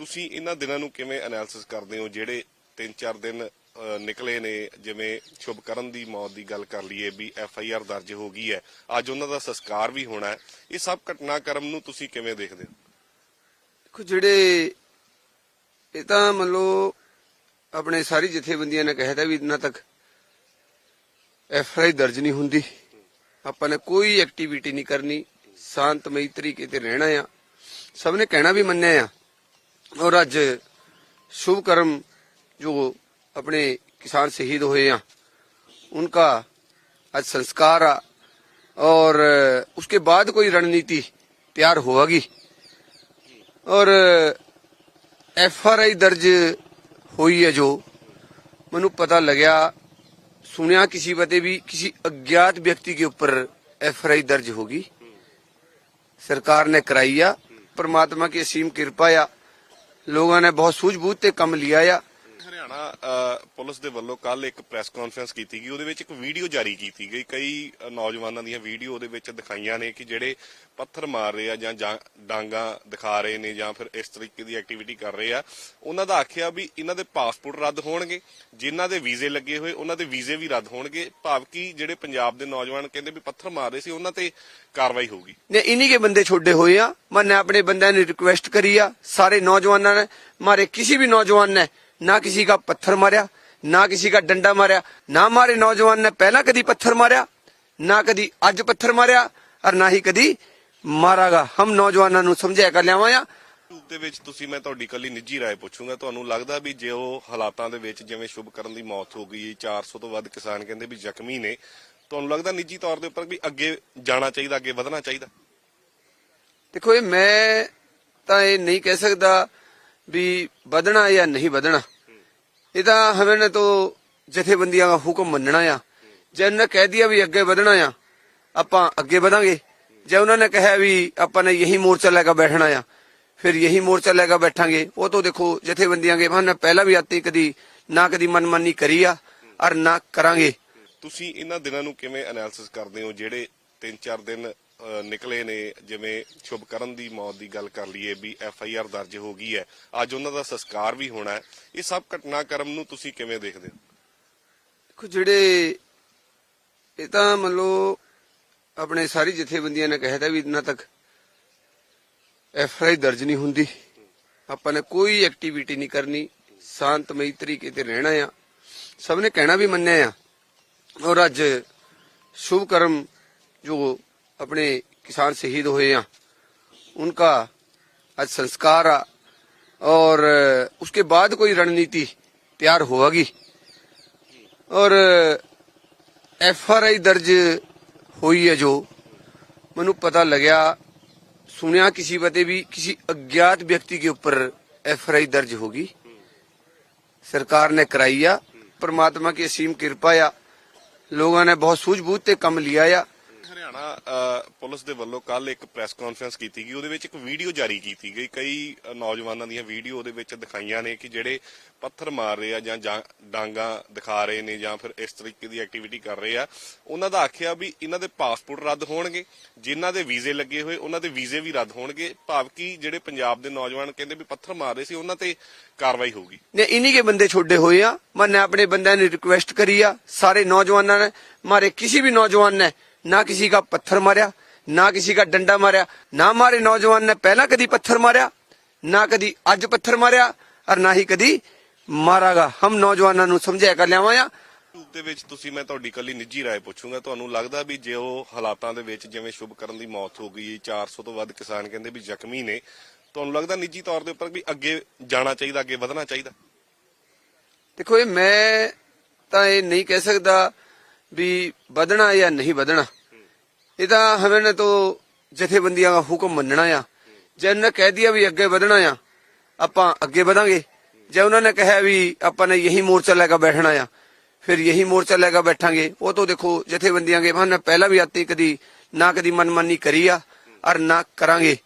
ਤੁਸੀਂ ਇਹਨਾਂ ਦਿਨਾਂ ਨੂੰ ਕਿਵੇਂ ਐਨਾਲਿਸਿਸ ਕਰਦੇ ਹੋ? ਜਿਹੜੇ 3-4 ਦਿਨ ਨਿਕਲੇ ਨੇ, ਜਿਵੇਂ ਸ਼ੁਭਕਰਨ ਦੀ ਮੌਤ ਦੀ ਗੱਲ ਕਰ ਲਈਏ, ਵੀ ਐਫ ਆਈ ਆਰ ਦਰਜ ਹੋ ਗਈ ਹੈ। ਅੱਜ ਉਹਨਾਂ ਦਾ ਸੰਸਕਾਰ ਵੀ ਹੋਣਾ ਹੈ। ਇਹ ਸਭ ਘਟਨਾਕ੍ਰਮ ਨੂੰ ਤੁਸੀਂ ਕਿਵੇਂ ਦੇਖਦੇ ਹੋ? ਦੇਖੋ, ਜਿਹੜੇ ਇਹ ਤਾਂ ਮੰਨ ਲਓ, ਆਪਣੇ ਸਾਰੀ ਜਥੇਬੰਦੀਆਂ ਨੇ ਕਹਿਤਾ ਵੀ ਇੰਨਾ ਤੱਕ ਐਫ ਆਈ ਦਰਜ ਨਹੀਂ ਹੁੰਦੀ। ਆਪਾਂ ਨੇ ਕੋਈ ਐਕਟੀਵਿਟੀ ਨਹੀਂ ਕਰਨੀ। ਸ਼ਾਂਤਮਈ ਤਰੀਕੇ ਤੇ ਰਹਿਣਾ ਆ। ਸਭ ਨੇ ਕਹਿਣਾ ਵੀ ਮੰਨਿਆ ਆ। ਔਰ ਅੱਜ शुभ कर्म जो अपने किसान शहीद हुए हैं उनका आज संस्कार आ और उसके बाद कोई रणनीति तैयार होगी और एफ आर आई दर्ज हुई है जो ਮੈਨੂੰ ਪਤਾ ਲੱਗਿਆ ਸੁਣਿਆ ਕਿਸੇ ਬਤੇ ਵੀ ਕਿਸੇ ਅਗਿਆਤ ਵਿਅਕਤੀ के ऊपर एफ आर आई दर्ज होगी सरकार ने कराई आ परमात्मा की असीम कृपा आ ਲੋਕਾਂ ਨੇ ਬਹੁਤ ਸੂਝ-ਬੂਝ ਤੇ ਕੰਮ ਲਿਆ ਆ। ਪੁਲਿਸ ਦੇ ਵੱਲੋਂ ਕੱਲ ਇੱਕ ਪ੍ਰੈਸ ਕਾਨਫਰੰਸ ਕੀਤੀ ਗਈ। ਉਹਦੇ ਵਿੱਚ ਇੱਕ ਵੀਡੀਓ ਜਾਰੀ ਕੀਤੀ ਗਈ। ਕਈ ਨੌਜਵਾਨਾਂ ਦੀਆਂ ਵੀਡੀਓ ਉਹਦੇ ਵਿੱਚ ਦਿਖਾਈਆਂ ਨੇ ਕਿ ਜਿਹੜੇ ਪੱਥਰ ਮਾਰ ਰਹੇ ਆ ਜਾਂ ਡਾਂਗਾ ਦਿਖਾ ਰਹੇ ਨੇ ਜਾਂ ਫਿਰ ਇਸ ਤਰੀਕੇ ਦੀ ਐਕਟੀਵਿਟੀ ਕਰ ਰਹੇ ਆ, ਉਹਨਾਂ ਦਾ ਆਖਿਆ ਵੀ ਇਹਨਾਂ ਦੇ ਪਾਸਪੋਰਟ ਰੱਦ ਹੋਣਗੇ। ਜਿਨ੍ਹਾਂ ਦੇ ਵੀਜ਼ੇ ਲੱਗੇ ਹੋਏ, ਉਹਨਾਂ ਦੇ ਵੀਜ਼ੇ ਵੀ ਰੱਦ ਹੋਣਗੇ। ਭਾਵ ਕਿ ਜਿਹੜੇ ਪੰਜਾਬ ਦੇ ਨੌਜਵਾਨ ਕਹਿੰਦੇ ਵੀ ਪੱਥਰ ਮਾਰ ਰਹੇ ਸੀ, ਉਹਨਾਂ ਤੇ ਕਾਰਵਾਈ ਹੋਊਗੀ। ਨੇ ਇਨੀ ਕੇ ਬੰਦੇ ਛੋਡੇ ਹੋਏ ਆ। ਮੈਂ ਆਪਣੇ ਬੰਦਿਆਂ ਨੂੰ ਰਿਕੁਐਸਟ ਕਰੀ ਆ। ਸਾਰੇ ਨੌਜਵਾਨਾਂ ਨੇ। ਮਾਰੇ ਕਿਸੇ ਵੀ ਨੌਜਵਾਨ ਨੇ ना किसी का पत्थर मारा ना किसी का डंडा मारा ना मारे नौजवान ने पहला कदी पत्थर मारा ना कदी अज पत्थर मारा और ना ही कदी मारागा हम नौजवानों ਨੂੰ ਸਮਝਾਇਆ ਕਰ ਲਿਆਵਾਂ ਆ ਰੂਪ ਦੇ ਵਿੱਚ ਤੁਸੀਂ ਮੈਂ ਤੁਹਾਡੀ ਕੱਲੀ ਨਿੱਜੀ رائے ਪੁੱਛੂੰਗਾ ਤੁਹਾਨੂੰ ਲੱਗਦਾ ਵੀ ਜੇ ਉਹ ਹਾਲਾਤਾਂ ਦੇ ਵਿੱਚ ਜਿਵੇਂ ਸ਼ੁਭਕਰਨ ਦੀ ਮੌਤ ਹੋ ਗਈ 400 ਤੋਂ ਵੱਧ ਕਿਸਾਨ ਕਹਿੰਦੇ ਵੀ ਜ਼ਖਮੀ ਨੇ ਤੁਹਾਨੂੰ ਲੱਗਦਾ ਨਿੱਜੀ ਤੌਰ ਦੇ ਉੱਪਰ ਵੀ ਅੱਗੇ ਜਾਣਾ ਚਾਹੀਦਾ ਅੱਗੇ ਵਧਣਾ ਚਾਹੀਦਾ ਦੇਖੋ ਇਹ ਮੈਂ ਤਾਂ ਇਹ ਨਹੀਂ ਕਹਿ ਸਕਦਾ ਵੀ ਵਧਣਾ ਜਾਂ ਨਹੀਂ ਵਧਣਾ ਇਹ ਤਾਂ ਹਮੇ ਨੇ ਤੋਂ ਜਥੇਬੰਦੀਆਂ ਦਾ ਹੁਕਮ ਮੰਨਣਾ ਆ। ਜੇ ਉਹਨਾਂ ਨੇ ਕਹਿ ਦਿਆ ਵੀ ਅੱਗੇ ਵਧਣਾ ਆ, ਆਪਾਂ ਅੱਗੇ ਵਧਾਂਗੇ। ਜੇ ਉਹਨਾਂ ਨੇ ਕਿਹਾ ਵੀ ਆਪਾਂ ਨੇ ਯਹੀ ਮੋਰਚਾ ਲੈ ਕੇ ਬੈਠਣਾ ਆ, ਫਿਰ ਯਹੀ ਮੋਰਚਾ ਲੈ ਕੇ ਬੈਠਾਂਗੇ। ਉਹ ਤੋਂ ਦੇਖੋ, ਜਥੇਬੰਦੀਆਂ ਕੇ ਮੈਂ ਪਹਿਲਾਂ ਵੀ ਆਤੀ ਕਦੀ ਨਾ ਕਦੀ ਮਨਮਾਨੀ ਕਰੀ ਆ ਔਰ ਨਾ ਕਰਾਂਗੇ। ਤੁਸੀਂ ਇਹਨਾਂ ਦਿਨਾਂ ਨੂੰ ਕਿਵੇਂ ਐਨਾਲਿਸਿਸ ਕਰਦੇ ਹੋ, ਜਿਹੜੇ 3-4 ਦਿਨ ਨਿਕਲੇ ਨੇ, ਜਿਵੇਂ ਸ਼ੁਭਕਰਨ ਦੀ ਮੌਤ ਦੀ ਗੱਲ ਕਰ ਲਈਏ ਵੀ ਐਫ ਆਈ ਆਰ ਦਰਜ ਹੋ ਗਈ ਹੈ। ਅੱਜ ਉਹਨਾਂ ਦਾ ਸੰਸਕਾਰ ਵੀ ਹੋਣਾ ਹੈ। ਇਹ ਸਭ ਘਟਨਾਕ੍ਰਮ ਨੂੰ ਤੁਸੀਂ ਕਿਵੇਂ ਦੇਖਦੇ ਹੋ? ਦੇਖੋ, ਜਿਹੜੇ ਇਹ ਤਾਂ ਮੰਨ ਲਓ ਆਪਣੇ ਸਾਰੀ ਜਥੇਬੰਦੀਆਂ ਨੇ ਕਹਿਤਾ ਵੀ ਇਤਨਾ ਤੱਕ ਐਫ ਆਈ ਆਰ ਦਰਜ ਨਹੀਂ ਹੁੰਦੀ। ਆਪਾਂ ਨੇ ਕੋਈ ਐਕਟੀਵਿਟੀ ਨਹੀਂ ਕਰਨੀ। ਸ਼ਾਂਤਮਈ ਤਰੀਕੇ ਤੇ ਰਹਿਣਾ ਆ। ਸਭ ਨੇ ਕਹਿਣਾ ਵੀ ਮੰਨਿਆ ਆ। ਔਰ ਅੱਜ ਸ਼ੁਭ ਕਰਮ ਜੋ अपने किसान शहीद हुए हैं उनका आज संस्कार आ और उसके बाद कोई रणनीति तैयार होगी और एफ आर आई दर्ज हुई है जो ਮੈਨੂੰ ਪਤਾ ਲੱਗਿਆ ਸੁਣਿਆ ਕਿਸੇ ਬਤੇ ਵੀ ਕਿਸੇ ਅਗਿਆਤ ਵਿਅਕਤੀ के ऊपर एफ आर आई दर्ज होगी सरकार ने कराई आ परमात्मा की असीम कृपा आ ਲੋਕਾਂ ਨੇ ਬਹੁਤ ਸੂਝ-ਬੂਝ ਤੇ ਕੰਮ ਲਿਆ ਆ ਹਰਿਆਣਾ ਅਹ, ਪੁਲਿਸ ਦੇ ਵੱਲੋਂ ਕੱਲ ਇੱਕ ਪ੍ਰੈਸ ਕਾਨਫਰੰਸ ਕੀਤੀ ਗਈ। ਉਹਦੇ ਵਿੱਚ ਇੱਕ ਵੀਡੀਓ ਜਾਰੀ ਕੀਤੀ ਗਈ। ਕਈ ਨੌਜਵਾਨਾਂ ਦੀਆਂ ਵੀਡੀਓ ਉਹਦੇ ਵਿੱਚ ਦਿਖਾਈਆਂ ਨੇ ਕਿ ਜਿਹੜੇ ਪੱਥਰ ਮਾਰ ਰਹੇ ਆ ਜਾਂ ਡਾਂਗਾ ਦਿਖਾ ਰਹੇ ਨੇ ਜਾਂ ਫਿਰ ਇਸ ਤਰੀਕੇ ਦੀ ਐਕਟੀਵਿਟੀ ਕਰ ਰਹੇ ਆ, ਉਹਨਾਂ ਦਾ ਆਖਿਆ ਵੀ ਇਹਨਾਂ ਦੇ ਪਾਸਪੋਰਟ ਰੱਦ ਹੋਣਗੇ। ਜਿਨ੍ਹਾਂ ਦੇ ਵੀਜ਼ੇ ਲੱਗੇ ਹੋਏ, ਉਹਨਾਂ ਦੇ ਵੀਜ਼ੇ ਵੀ ਰੱਦ ਹੋਣਗੇ। ਭਾਵ ਕਿ ਜਿਹੜੇ ਪੰਜਾਬ ਦੇ ਨੌਜਵਾਨ ਕਹਿੰਦੇ ਵੀ ਪੱਥਰ ਮਾਰ ਰਹੇ ਸੀ, ਉਹਨਾਂ ਤੇ ਕਾਰਵਾਈ ਹੋਊਗੀ। ਨੇ ਇਨੀ ਬੰਦੇ ਛੋਡੇ ਹੋਏ ਆ, ਮੈਂ ਆਪਣੇ ਬੰਦਿਆਂ ਨੂੰ ਰਿਕੁਐਸਟ ਕਰੀ ਆ, ਸਾਰੇ ਨੌਜਵਾਨਾਂ ਨੇ, ਮਾਰੇ ਕਿਸੇ ਵੀ ਨੌਜਵਾਨ ਨੇ ना किसी का पत्थर मारा ना किसी का डंडा मारा ना मारे नौजवान ने पहला कदी पत्थर मारा ना कदी अज पत्थर मारा और ना ही कदी मारागा हम नौजवानों ਨੂੰ ਸਮਝਾਇਆ ਕਰ ਲਿਆਵਾਂ ਆ ਰੂਪ ਦੇ ਵਿੱਚ ਤੁਸੀਂ ਮੈਂ ਤੁਹਾਡੀ ਕੱਲੀ ਨਿੱਜੀ رائے ਪੁੱਛੂੰਗਾ ਤੁਹਾਨੂੰ ਲੱਗਦਾ ਵੀ ਜੇ ਉਹ ਹਾਲਾਤਾਂ ਦੇ ਵਿੱਚ ਜਿਵੇਂ ਸ਼ੁਭਕਰਨ ਦੀ ਮੌਤ ਹੋ ਗਈ 400 ਤੋਂ ਵੱਧ ਕਿਸਾਨ ਕਹਿੰਦੇ ਵੀ ਜ਼ਖਮੀ ਨੇ ਤੁਹਾਨੂੰ ਲੱਗਦਾ ਨਿੱਜੀ ਤੌਰ ਦੇ ਉੱਪਰ ਵੀ ਅੱਗੇ ਜਾਣਾ ਚਾਹੀਦਾ ਅੱਗੇ ਵਧਣਾ ਚਾਹੀਦਾ ਦੇਖੋ ਇਹ ਮੈਂ ਤਾਂ ਇਹ ਨਹੀਂ ਕਹਿ ਸਕਦਾ ਵੀ ਵਧਣਾ ਜਾਂ ਨਹੀਂ ਵਧਣਾ। ਇਹਦਾ ਤਾਂ ਤੋਂ ਜਥੇਬੰਦੀਆਂ ਦਾ ਹੁਕਮ ਮੰਨਣਾ ਆ। ਜੇ ਉਹਨਾਂ ਕਹਿ ਦਿਆ ਵੀ ਅੱਗੇ ਵਧਣਾ ਆ, ਆਪਾਂ ਅੱਗੇ ਵਧਾਂਗੇ। ਜੇ ਉਹਨਾਂ ਨੇ ਕਿਹਾ ਵੀ ਆਪਾਂ ਨੇ ਯਹੀ ਮੋਰਚਾ ਲੈ ਕੇ ਬੈਠਣਾ ਆ, ਫਿਰ ਯਹੀ ਮੋਰਚਾ ਲੈ ਕੇ ਬੈਠਾਂਗੇ। ਉਹ ਤੋਂ ਦੇਖੋ ਜਥੇਬੰਦੀਆਂ ਕੇ ਮੈਂ ਪਹਿਲਾਂ ਵੀ ਆਤੀ ਕਦੀ ਨਾ ਕਦੀ ਮਨਮਾਨੀ ਕਰੀ ਆ ਔਰ ਨਾ ਕਰਾਂਗੇ।